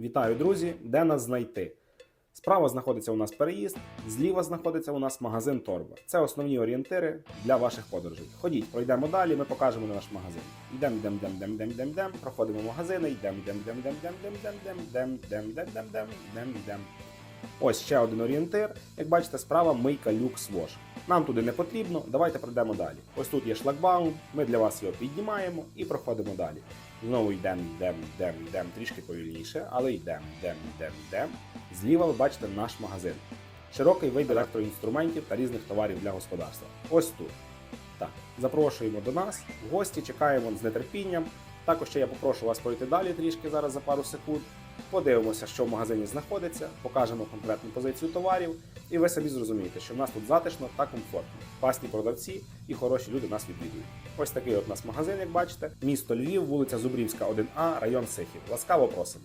Вітаю, друзі! Де нас знайти? Справа знаходиться у нас переїзд, зліва знаходиться у нас магазин Торба. Це основні орієнтири для ваших подорожей. Ходіть, пройдемо далі, ми покажемо наш магазин. Йдемо, йдемо, йдемо, йдемо, йдемо, йдемо, йдемо, проходимо магазини, йдемо, йдемо, йдемо, йдемо, йдемо, йдемо, йдемо, йдемо, йдемо, йдемо, йдемо, йдемо, йдемо. Ось ще один орієнтир. Як бачите, справа мийка люкс вош. Нам туди не потрібно, давайте пройдемо далі. Ось тут є шлагбаум, ми для вас його піднімаємо і проходимо далі. Знову йдемо, йдемо, йдемо, йдемо трішки повільніше, але йдемо, йдемо, йдемо, йдемо. Зліва ви бачите наш магазин. Широкий вибір електроінструментів та різних товарів для господарства. Ось тут. Так, запрошуємо до нас, гості чекаємо з нетерпінням. Також ще я попрошу вас пройти далі трішки зараз за пару секунд. Подивимося, що в магазині знаходиться, покажемо конкретну позицію товарів, і ви самі зрозумієте, що в нас тут затишно та комфортно. Класні продавці і хороші люди нас відвідують. Ось такий от у нас магазин, як бачите. Місто Львів, вулиця Зубрівська, 1А, район Сихів. Ласкаво просимо.